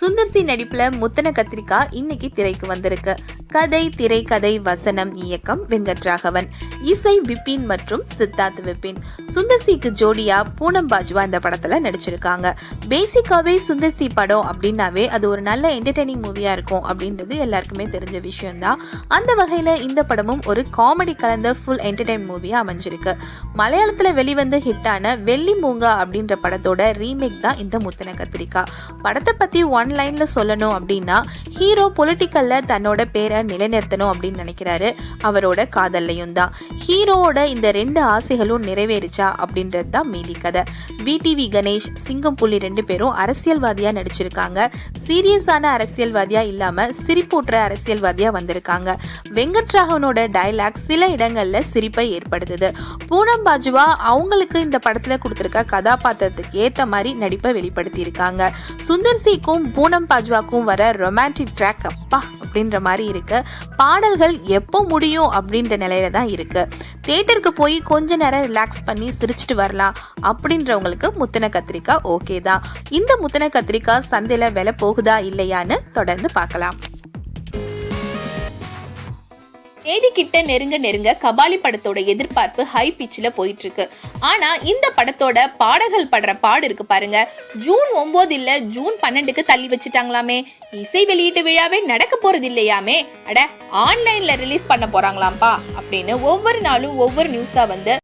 சுந்தர்சி நடிப்புல முத்தன கத்திரிக்கா இன்னைக்கு திரைக்கு வந்திருக்கு. கதை திரைக்கதை வசனம் இயக்கம் வெங்கட்ராகவன். இசை விபின் மற்றும் சித்தார்த் விபின். சுந்தர்சிக்கு ஜோடியா பூனம் பாஜ்வா இந்த படத்துல நடிச்சிருக்காங்க. பேசிக்காவே சுந்தர்சி படம் அப்படின்னாவே அது ஒரு நல்ல என்டர்டைனிங் மூவியா இருக்கும் அப்படின்றது எல்லாருக்குமே தெரிஞ்ச விஷயம்தான். அந்த வகையில இந்த படமும் ஒரு காமெடி கலந்த ஃபுல் என்டர்டைன் மூவியா அமைஞ்சிருக்கு. மலையாளத்துல வெளிவந்து ஹிட்டான வெள்ளி மூங்கா அப்படின்ற படத்தோட ரீமேக் தான் இந்த முத்தன கத்திரிக்கா. படத்தை பத்தி ஒன் லைன்ல சொல்லணும் அப்படின்னா ஹீரோ பொலிட்டிக்கல்ல தன்னோட பேரை நிலைநிறுத்தணும் அப்படின்னு நினைக்கிறாரு. அவரோட காதல்லையும் தான் ஹீரோவோட இந்த ரெண்டு ஆசைகளும் நிறைவேறிச்சா அப்படின்றது தான் மீதி கதை. விடிவி கணேஷ் சிங்கம் புள்ளி ரெண்டு பேரும் அரசியல்வாதியா நடிச்சிருக்காங்க. சீரியஸான அரசியல்வாதியா இல்லாம சிரிப்பூட்டுற அரசியல்வாதியா வந்திருக்காங்க. வெங்கட்ராகவனோட டைலாக் சில இடங்கள்ல சிரிப்பை ஏற்படுத்துது. பூனம் பாஜுவா அவங்களுக்கு இந்த படத்துல கொடுத்திருக்க கதாபாத்திரத்துக்கு ஏத்த மாதிரி நடிப்பை வெளிப்படுத்தி இருக்காங்க சுந்தர் சிக்கும் பூனம் பாஜ்வாக்கும் வர ரொமான்டிக் ட்ராக் அப்பா அப்படின்ற மாதிரி இருக்கு. பாடல்கள் எப்போ முடியும் அப்படின்ற நிலையில தான் இருக்கு. தேட்டருக்கு போய் கொஞ்ச நேரம் ரிலாக்ஸ் பண்ணி சிரிச்சிட்டு வரலாம். அப்படின்றவங்களுக்கு முத்தின கத்திரிக்காய் ஓகே தான். இந்த முத்தின கத்திரிக்காய் சந்தையில விலை போகுதா இல்லையான்னு தொடர்ந்து பார்க்கலாம். தேதி கிட்ட நெருங்க நெருங்க கபாலி படத்தோட எதிர்பார்ப்பு ஹை பிச்சில் போயிட்டு இருக்கு ஆனா இந்த படத்தோட பாடல்கள் படுற பாடு இருக்கு பாருங்க. ஜூன் ஒன்பது இல்ல ஜூன் பன்னெண்டுக்கு தள்ளி வச்சுட்டாங்களாமே. இசை வெளியீட்டு விழாவே நடக்க போறது இல்லையாமே. அட ஆன்லைன்ல ரிலீஸ் பண்ண போறாங்களாம்ப்பா அப்படின்னு ஒவ்வொரு நாளும் ஒவ்வொரு நியூஸா வந்து